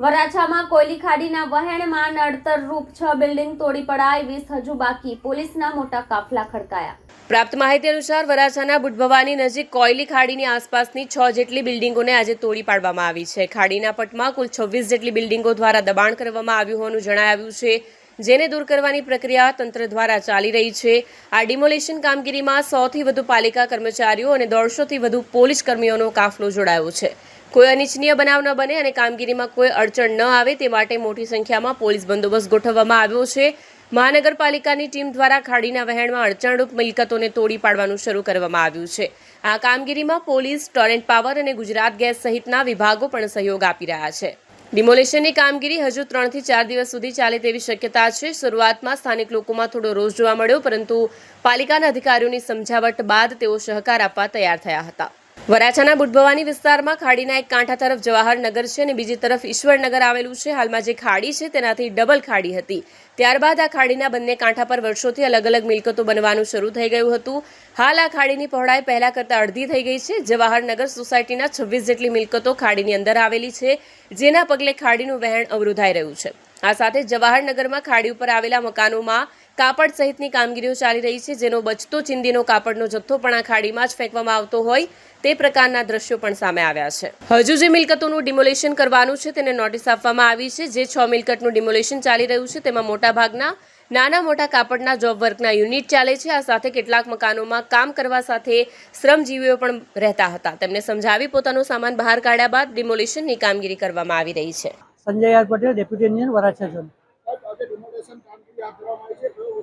વરાછામાં કોયલી ખાડીના વહેણમાં નડતરરૂપ છ બિલ્ડિંગ તોડી પડાય વીસ હજુ બાકી. પોલીસના મોટા કાફલા ખડકાયા. પ્રાપ્ત માહિતી અનુસાર વરાછાના બુટભવાની નજીક કોયલી ખાડીની આસપાસની છ જેટલી બિલ્ડિંગોને આજે તોડી પાડવામાં આવી છે. ખાડીના પટમાં કુલ છવ્વીસ જેટલી બિલ્ડિંગો દ્વારા દબાણ કરવામાં આવ્યું હોવાનું જણાવ્યું છે. જેને દૂર કરવાની પ્રક્રિયા તંત્ર દ્વારા ચાલી રહી છે. આ ડિમોલેશન કામગીરીમાં સોથી વધુ પાલિકા કર્મચારીઓ અને દોઢસોથી વધુ પોલીસ કર્મીઓનો કાફલો જોડાયો છે. કોઈ અનિચ્છનીય બનાવ ન બને અને કામગીરીમાં કોઈ અડચણ ન આવે તે માટે મોટી સંખ્યામાં પોલીસ બંદોબસ્ત ગોઠવવામાં આવ્યો છે. મહાનગરપાલિકાની ટીમ દ્વારા ખાડીના વહેણમાં અડચણરૂપ મિલકતોને તોડી પાડવાનું શરૂ કરવામાં આવ્યું છે. આ કામગીરીમાં પોલીસ, ટોરેન્ટ પાવર અને ગુજરાત ગેસ સહિતના વિભાગો પણ સહયોગ આપી રહ્યા છે. ડિમોલેશનની કામગીરી હજુ ત્રણથી ચાર દિવસ સુધી ચાલે તેવી શક્યતા છે. શરૂઆતમાં સ્થાનિક લોકોમાં થોડો રોષ જોવા મળ્યો, પરંતુ પાલિકાના અધિકારીઓની સમજાવટ બાદ તેઓ સહકાર આપવા તૈયાર થયા હતા. વરાછાના બુટભવાની વિસ્તારમાં ખાડીના એક કાંઠા તરફ જવાહરનગર છે અને બીજી તરફ ઈશ્વરનગર આવેલું છે. હાલમાં જે ખાડી છે તેનાથી ડબલ ખાડી હતી. ત્યારબાદ આ ખાડીના બંને કાંઠા પર વર્ષોથી અલગ અલગ મિલકતો બનવાનું શરૂ થઈ ગયું હતું. હાલ આ ખાડીની પહોળાઈ પહેલા કરતાં અડધી થઈ ગઈ છે. જવાહરનગર સોસાયટીના છવ્વીસ જેટલી મિલકતો ખાડીની અંદર આવેલી છે, જેના પગલે ખાડીનું વહેણ અવરોધાઈ રહ્યું છે. આ સાથે જવાહરનગરમાં ખાડી ઉપર આવેલા મકાનોમાં કાપડ સહિતની કામગીરીઓ ચાલી રહી છે, જેનો બચતો ચિંદીનો કાપડનો જથ્થો પણ આ ખાડીમાં જ ફેંકવામાં આવતો હોય, તે પ્રકારના દ્રશ્યો પણ સામે આવ્યા છે. હજુ જે મિલકતોનું ડિમોલેશન કરવાનું છે, તેને નોટિસ આપવામાં આવી છે, જે છ મિલકતનું ડિમોલેશન ચાલી રહ્યું છે, તેમાં મોટાભાગના નાના મોટા કાપડના જોબ વર્કના યુનિટ ચાલે છે, આ સાથે કેટલાક મકાનોમાં કામ કરવા સાથે શ્રમજીવીઓ પણ રહેતા હતા. તેમને સમજાવી પોતાનો સામાન બહાર કાઢ્યા બાદ ડિમોલિશનની કામગીરી કરવામાં આવી રહી છે. Sanjay R Patel, deputy engineer, Varachha zone આજે ડિમોલેશન કામગીરી હાથ ધરવામાં આવી છે કયો વિસ્તાર છે અને કેટલી મિલકત છે?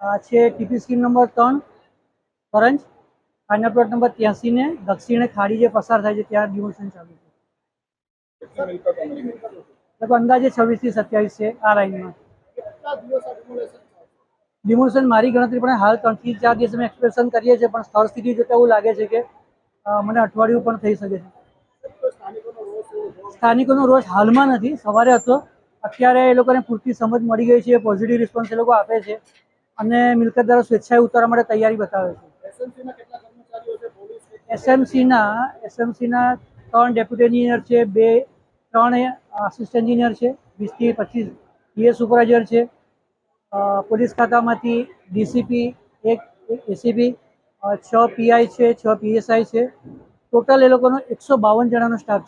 આ છે ટીપી સ્કીમ નંબર ત્રણ કરંજ ફાઇનલ પ્લોટ નંબર ત્યાંસી ને દક્ષિણે ખાડી જે પસાર થાય છે ત્યાં ડિમોશન ચાલુ છે. અંદાજે છવ્વીસથી સત્યાવીસ છે આ લાઈનમાં? ડિમોશન મારી ગણતરી પણ હાલ ત્રણથી ચાર દિવસ અમે એક્સપ્રેશન કરીએ છીએ પણ સ્થળ સ્થિતિ જોતા એવું લાગે છે કે મને અઠવાડિયું પણ થઈ શકે છે? સ્થાનિકોનો રોષ હાલમાં નથી. સવારે હતો અત્યારે એ લોકોને પૂરતી સમજ મળી ગઈ છે પોઝિટિવ રિસ્પોન્સ એ લોકો આપે છે અને મિલકતદારો સ્વેચ્છાએ ઉતારવા માટે તૈયારી બતાવે છે. એસએમસીના એસએમસીના ત્રણ ડેપ્યુટી એન્જિનિયર છે બે ત્રણ આસિસ્ટન્ટ એન્જિનિયર છે વીસથી પચીસ પીએ સુપરવાઇઝર છે પોલીસ ખાતામાંથી ડીસીપી એક એસીપી છ પીઆઈ છે છ પીએસઆઈ છે. ટોટલ એ લોકોનો એકસો બાવન જણાનો સ્ટાફ છે.